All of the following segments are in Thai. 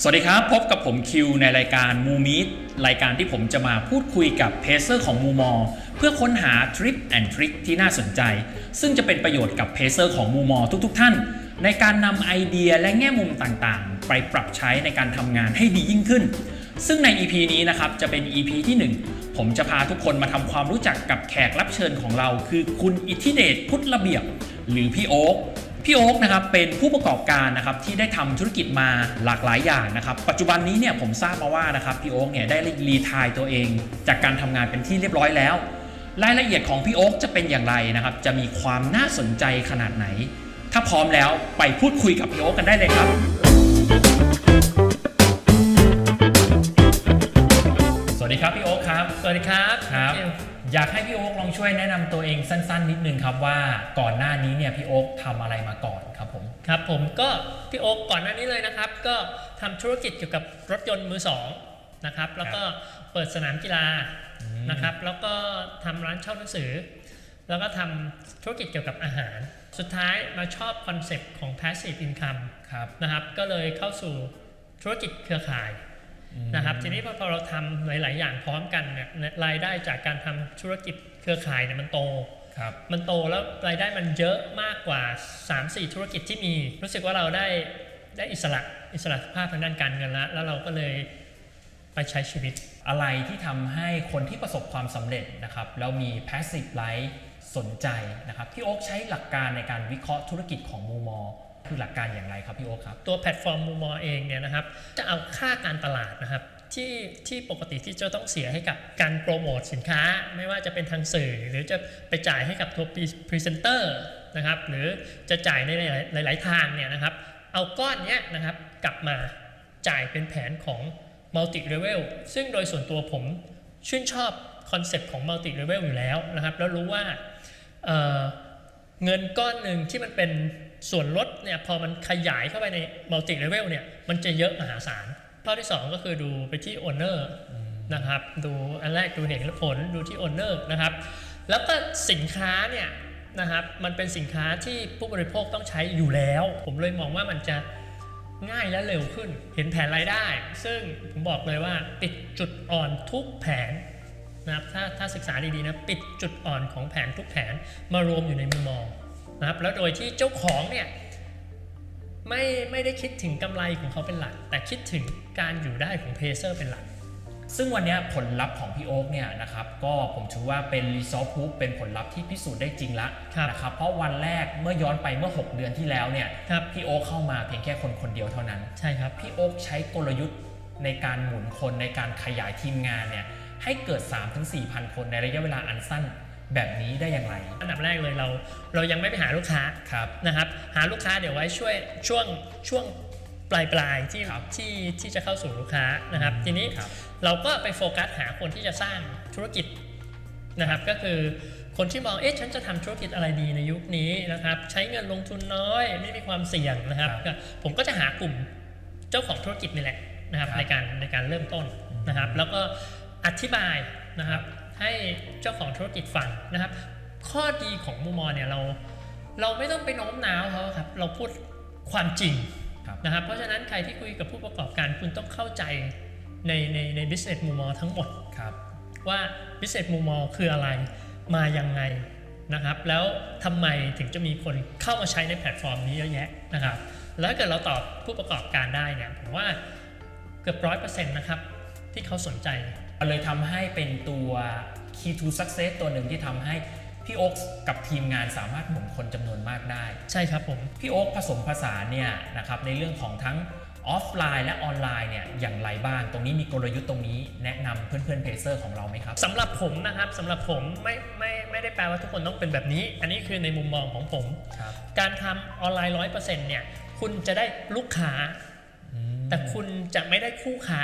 สวัสดีครับ พบกับผมคิวในรายการมูมิดรายการที่ผมจะมาพูดคุยกับเพเซอร์ของมูมอเพื่อค้นหาทริปแอนทริคที่น่าสนใจ ซึ่งจะเป็นประโยชน์กับเพเซอร์ของมูมอทุกๆ ท่าน ในการนำไอเดียและแง่มุมต่างๆ ไปปรับใช้ในการทำงานให้ดียิ่งขึ้น ซึ่งใน EP นี้นะครับจะเป็น EP ที่ 1 ผมจะพาทุกคนมาทำความรู้จักกับแขกรับเชิญของเรา คือคุณอิทธิเดชพุทธระเบียบ หรือพี่โอ๊ค พี่โอ๊คนะครับเป็นผู้ประกอบการนะครับที่ได้ทำธุรกิจมาหลากหลายอย่างนะครับปัจจุบันนี้เนี่ยผมทราบมาว่านะครับพี่โอ๊คเนี่ยได้รีไทายตัวเอง จากการทำงานเป็นที่เรียบร้อยแล้ว รายละเอียดของพี่โอ๊คจะเป็นอย่างไรนะครับจะมีความน่าสนใจขนาดไหน ถ้าพร้อมแล้วไปพูดคุยกับพี่โอ๊คกันได้เลยครับ สวัสดีครับพี่โอ๊คครับสวัสดีครับครับคิว อยากให้พี่โอ๊คลองช่วยแนะนำตัวเองสั้น ๆ นิดนึงครับว่าก่อนหน้านี้เนี่ยพี่โอ๊คทำอะไรมาก่อนครับผม ครับผมก็พี่โอ๊กก่อนหน้านี้เลยนะครับ ก็ทำธุรกิจเกี่ยวกับรถยนต์มือสองนะครับ แล้วก็เปิดสนามกีฬานะครับ แล้วก็ทำร้านเช่าหนังสือ แล้วก็ทำธุรกิจเกี่ยวกับอาหาร สุดท้ายมาชอบคอนเซปต์ของ passive income ครับ นะครับ ก็เลยเข้าสู่ธุรกิจเครือข่าย นะครับทีนี้พอพอเราทำหลาย ๆ อย่างพร้อมกันเนี่ยรายได้จากการทำธุรกิจเครือข่ายเนี่ยมันโตครับมันโตแล้วรายได้มันเยอะมากกว่า 3-4 ธุรกิจที่มี รู้สึกว่าเราได้ได้อิสระอิสระภาพทางด้านการเงินแล้วแล้วเราก็เลยไปใช้ชีวิต อะไรที่ทำให้คนที่ประสบความสำเร็จนะครับแล้วมี passive life สนใจนะครับพี่โอ๊คใช้หลักการในการวิเคราะห์ธุรกิจของมูมอ คือหลักการอย่างไรครับพี่โอ๊คครับ ตัวแพลตฟอร์มมูมอเองเนี่ยนะครับจะเอาค่าการตลาดนะครับที่ที่ปกติที่จะต้องเสียให้กับการโปรโมทสินค้า ไม่ว่าจะเป็นทางสื่อ หรือจะไปจ่ายให้กับตัวพรีเซนเตอร์นะครับหรือจะจ่ายในหลายหลายๆทางเนี่ยนะครับเอาก้อนเนี้ยนะครับกลับมาจ่ายเป็นแผนของ multi level ซึ่งโดยส่วนตัวผมชื่นชอบคอนเซปต์ของ multi level อยู่แล้วนะครับแล้วรู้ว่าเเงินก้อนหนึ่งที่มันเป็น ส่วนลดเนี่ยพอมันขยายเข้าไปใน multi level เนี่ยมันจะเยอะมหาศาลข้อที่ 2 ก็คือดูไปที่ owner นะครับดูอันแรกดูเหตุและผลดูที่ owner นะครับแล้วก็สินค้าเนี่ยนะครับมันเป็นสินค้าที่ผู้บริโภคต้องใช้อยู่แล้ว ผมเลยมองว่ามันจะง่ายและเร็วขึ้น เห็นแผนรายได้ ซึ่งผมบอกเลยว่าปิดจุดอ่อนทุกแผนนะครับถ้าถ้าศึกษาดีๆนะปิดจุดอ่อนของแผนทุกแผนมารวมอยู่ในมุมมอง นะครับแล้วโดยที่เจ้าของเนี่ยไม่ไม่ได้คิดถึงกำไรของเขาเป็นหลัก แต่คิดถึงการอยู่ได้ของเพเซอร์เป็นหลัก ซึ่งวันเนี้ยผลลัพธ์ของพี่โอ๊คเนี่ยนะครับก็ผมถือว่าเป็นรีซอสพูเป็นผลลัพธ์ที่พิสูจน์ได้จริงละครับนะครับเพราะวันแรกเมื่อย้อนไปเมื่อ 6 เดือนที่แล้วเนี่ยครับพี่โอ๊คเข้ามาเพียงแค่คนคนเดียวเท่านั้นใช่ครับพี่โอ๊คใช้กลยุทธ์ในการหมุนคนในการขยายทีมงานเนี่ยให้เกิด 3-4,000 คนในระยะเวลาอันสั้น แบบนี้ได้อย่างไรอันดับแรกเลยเราเรายังไม่ไปหาลูกค้าครับนะครับ หาลูกค้าเดี๋ยวไว้ช่วยช่วงช่วงปลายปลายๆที่ครับที่ที่จะเข้าสู่ลูกค้านะครับ ทีนี้ครับเราก็ไปโฟกัสหาคนที่จะสร้างธุรกิจนะครับ ก็คือคนที่มองเอ๊ะฉันจะทำธุรกิจอะไรดีในยุคนี้นะครับ ใช้เงินลงทุนน้อย ไม่มีความเสี่ยงนะครับครับก็ผมก็จะหากลุ่มเจ้าของธุรกิจนี่แหละนะครับครับในการในการเริ่มต้นนะครับ แล้วก็อธิบายนะครับ ให้เจ้าของธุรกิจฟังนะครับ ข้อดีของมุมมองเนี่ยเราเราไม่ต้องไปโน้มน้าวเขาครับเราพูดความจริงครับนะครับเพราะฉะนั้นใครที่คุยกับผู้ประกอบการคุณต้องเข้าใจในในใน business มุมมองทั้งหมดครับว่า business มุมมองคืออะไรมายังไงนะครับ แล้วทำไมถึงจะมีคนเข้ามาใช้ในแพลตฟอร์มนี้เยอะแยะนะครับแล้วถ้าเกิดเราตอบผู้ประกอบการได้เนี่ยผมว่าเกือบร้อยเปอร์เซ็นต์นะครับที่เขาสนใจ เลยทำให้เป็นตัว key to success ตัวหนึ่งที่ทำให้พี่โอ๊คกับทีมงานสามารถหมุนคนจำนวนมากได้ ใช่ครับผม พี่โอ๊คผสมผสานเนี่ยนะครับในเรื่องของทั้งออฟไลน์และออนไลน์เนี่ยอย่างไรบ้าง ตรงนี้มีกลยุทธ์ตรงนี้แนะนำเพื่อนๆเพเซอร์ของเราไหมครับสำหรับผมนะครับสำหรับผมไม่ไม่ไม่ได้แปลว่าทุกคนต้องเป็นแบบนี้ อันนี้คือในมุมมองของผม ครับการทำออนไลน์ร้อยเปอร์เซ็นต์เนี่ยคุณจะได้ลูกค้า แต่คุณจะไม่ได้คู่ค้า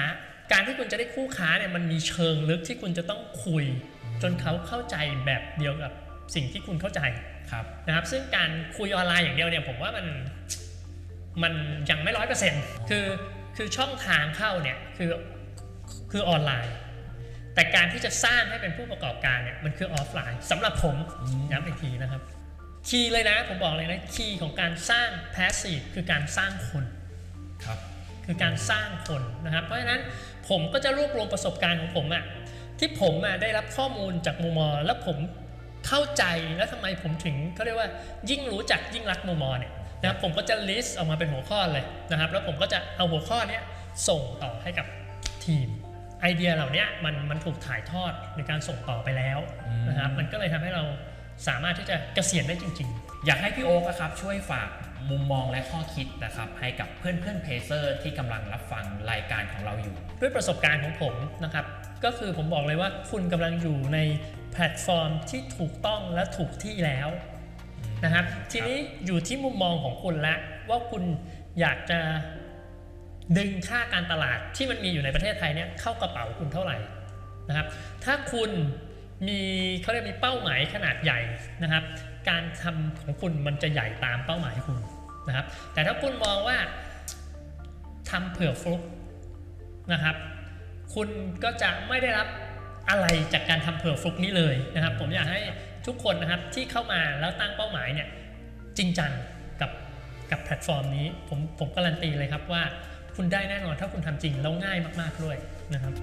การที่คุณจะได้คู่ค้าเนี่ยมันมีเชิงลึกที่คุณจะต้องคุย จนเขาเข้าใจแบบเดียวกับสิ่งที่คุณเข้าใจครับนะครับ ซึ่งการคุยออนไลน์อย่างเดียวเนี่ยผมว่ามันมันยังไม่ร้อยเปอร์เซ็นต์คือคือช่องทางเข้าเนี่ยคือคือออนไลน์ แต่การที่จะสร้างให้เป็นผู้ประกอบการเนี่ยมันคือออฟไลน์สำหรับผมย้ำอีกทีนะครับคีย์เลยนะผมบอกเลยนะคีย์ของการสร้าง passive คือการสร้างคน ครับคือคือการสร้างคนนะครับ เพราะฉะนั้นผมก็จะรวบรวมประสบการณ์ของผมอะที่ผมอะได้รับข้อมูลจากมูมอ แล้วผมเข้าใจแล้วทำไมผมถึงเขาเรียกว่ายิ่งรู้จักยิ่งรักมูมอเนี่ยนะครับผมก็จะ list ออกมาเป็นหัวข้อเลยนะครับ แล้วผมก็จะเอาหัวข้อเนี้ยส่งต่อให้กับทีมไอเดียเหล่าเนี้ยมันมันถูกถ่ายทอดในการส่งต่อไปแล้วนะครับ มันก็เลยทำให้เรา สามารถที่จะเกษียณได้จริง ๆ อยากให้พี่โอ๊คครับช่วยฝากมุมมองและข้อคิดนะครับให้กับเพื่อนเพื่อนเพเซอร์ที่กำลังรับฟังรายการของเราอยู่ ด้วยประสบการณ์ของผมนะครับ ก็คือผมบอกเลยว่าคุณกำลังอยู่ในแพลตฟอร์มที่ถูกต้องและถูกที่แล้วนะครับ ทีนี้อยู่ที่มุมมองของคุณละว่าคุณอยากจะดึงค่าการตลาดที่มันมีอยู่ในประเทศไทยเนี่ยเข้ากระเป๋าคุณเท่าไหร่นะครับ ถ้าคุณ มีเขาเรียกมีเป้าหมายขนาดใหญ่นะครับ การทำของคุณมันจะใหญ่ตามเป้าหมายคุณนะครับ แต่ถ้าคุณมองว่าทำเผื่อฟลุกนะครับ คุณก็จะไม่ได้รับอะไรจากการทำเผื่อฟลุกนี้เลยนะครับ ผมอยากให้ทุกคนนะครับที่เข้ามาแล้วตั้งเป้าหมายเนี่ยจริงจังกับกับแพลตฟอร์มนี้ผมผมการันตีเลยครับว่าคุณได้แน่นอนถ้าคุณทำจริงแล้วง่ายมาก ๆ ด้วยนะครับ